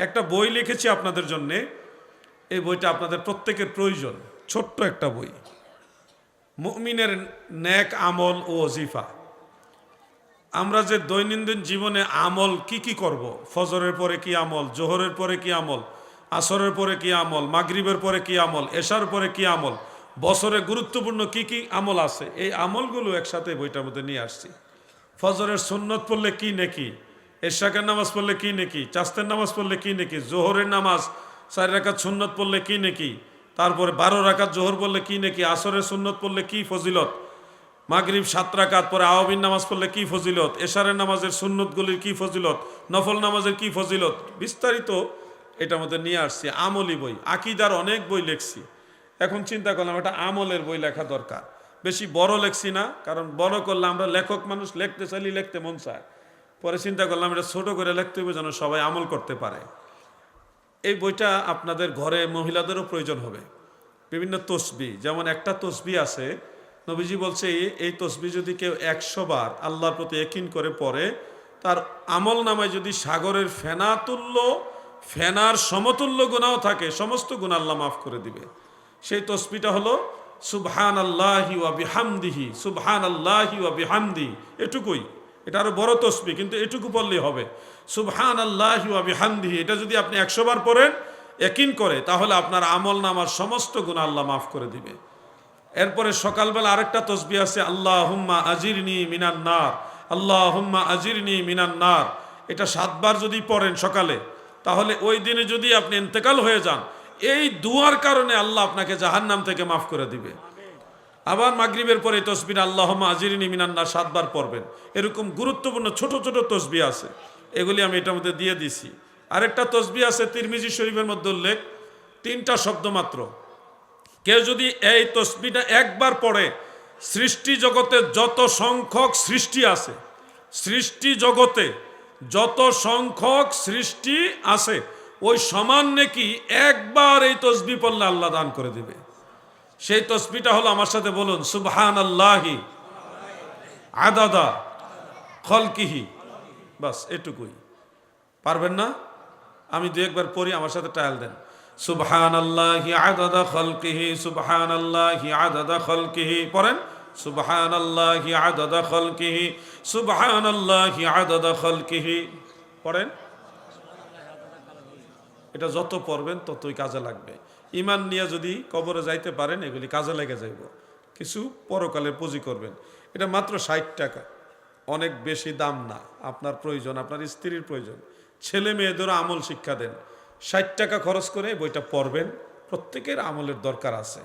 একটা বই লিখেছি আপনাদের জন্যে। এই বইটা আপনাদের প্রত্যেকের প্রয়োজন। ছোট্ট একটা বই। মুমিনের ন্যাক আমল ও অজিফা আমরা যে দৈনন্দিন জীবনে আমল কি কি করব? ফজরের পরে কি আমল? জোহরের পরে কি আমল? আসরের পরে কি আমল? মাগরিবের পরে কি আমল? এশার পরে কি আমল? বছরে গুরুত্বপূর্ণ কি কি আমল আছে? এই আমলগুলো একসাথে বইটার মধ্যে নিয়ে আসছি। ফজরের সুন্নত পড়লে কি নেকি? এশাকের নামাজ পড়লে কি নেকি? চাস্তের নামাজ পড়লে কি নেকি? জোহরের নামাজ, চার রাকাত সুন্নত পড়লে কি নেকি? তারপরে বারো রাকাত জোহর পড়লে কি নেকি? আসরের সুন্নত পড়লে কি ফজিলত? মাগরিব সাত রাকাত, পরে আওয়াবিন নামাজ পড়লে কি ফজিলত? এশারের নামাজের সুন্নতগুলির কি ফজিলত? নফল নামাজের কি ফজিলত? বিস্তারিত এটার মধ্যে নিয়ে আসছি, আমলি বই, আকিদার অনেক বই লেখছি। এখন চিন্তা করলাম একটা আমলের বই লেখা দরকার। বেশি বড় লেখছি না, কারণ বড় করলে আমরা লেখক মানুষ, লিখতে চাইলে লিখতে মন চায়। পরে চিন্তা করলাম, এটা ছোট করে লিখতে হবে যেন সবাই আমল করতে পারে। এই বইটা আপনাদের ঘরে মহিলাদেরও প্রয়োজন হবে। বিভিন্ন তসবি, যেমন একটা তসবি আছে, নবীজি বলছে, এই- তসবি যদি কেউ একশো বার আল্লাহর প্রতি একিন করে পড়ে, তার আমল নামায় যদি সাগরের ফেনা তুল্য, ফেনার সমতুল্য গুণাও থাকে, সমস্ত গুণ আল্লাহ মাফ করে দিবে। সেই তসবিটা হলো সুবহান আল্লাহি ওয়া বিহামদিহি সুবহান আল্লাহি ওয়া বিহামদি। এটুকুই। এটা আরও বড় তসবি, কিন্তু এটুকু পড়লেই হবে। সুবহান আল্লাহি বিহামদিহি, এটা যদি আপনি একশো বার পড়েন একিন করে, তাহলে আপনার আমল নামার সমস্ত গুণ আল্লাহ মাফ করে দিবে। এরপরে সকালবেলা আরেকটা তসবি আছে আল্লাহ হুম্মা আজিরনি মিনান নার আল্লাহ হুম্মা আজিরনি মিনান নার। এটা সাতবার যদি পড়েন সকালে, তাহলে ওই দিনে যদি আপনি ইন্তেকাল হয়ে যান, এই দুয়ার কারণে আল্লাহ আপনাকে জাহান্নাম থেকে মাফ করে দিবে। আবার মাগরিবের পরে তসবির আল্লাহ আজিরিনী মিনান্না সাতবার পড়বেন। এরকম গুরুত্বপূর্ণ ছোট ছোট তসবি আছে। এগুলি আমি এটার মধ্যে দিয়ে দিছি। আরেকটা তসবি আছে তিরমিজি শরীফের মধ্যে উল্লেখ, তিনটা শব্দ মাত্র। কেউ যদি এই তসবিটা একবার পড়ে, সৃষ্টি জগতে যত সংখ্যক সৃষ্টি আছে, সৃষ্টি জগতে যত সংখ্যক সৃষ্টি আছে, ওই সমান নাকি একবার এই তসবি পড়লে আল্লাহ দান করে দিবে। সেই তসবিটা হলো আমার সাথে বলুন সুবহান আল্লাহি আদাদা, খলকিহি, বাস এটুকুই। পারবেন না? আমি দু একবার পড়ি, আমার সাথে ট্রায়াল দেন। সুবহান আল্লাহি আদাদা, খলকিহি সুবহান আল্লাহি আদাদা, খলকিহি। পড়েন? সুবহান আল্লাহি আদাদা, খলকিহি সুবহান আল্লাহি আদাদা, খলকিহি। পড়েন? এটা যত পড়বেন ততই কাজে লাগবে। ইমান নিয়ে যদি কবরে যাইতে পারেন, এগুলি কাজে লেগে যাইব। কিছু পরকালে পুঁজি করবেন। এটা মাত্র ষাট টাকা। অনেক বেশি দাম না। আপনার প্রয়োজন, আপনার স্ত্রীর প্রয়োজন। ছেলে মেয়েদেরও আমল শিক্ষা দেন। ষাট টাকা খরচ করে বইটা পড়বেন। প্রত্যেকের আমলের দরকার আছে।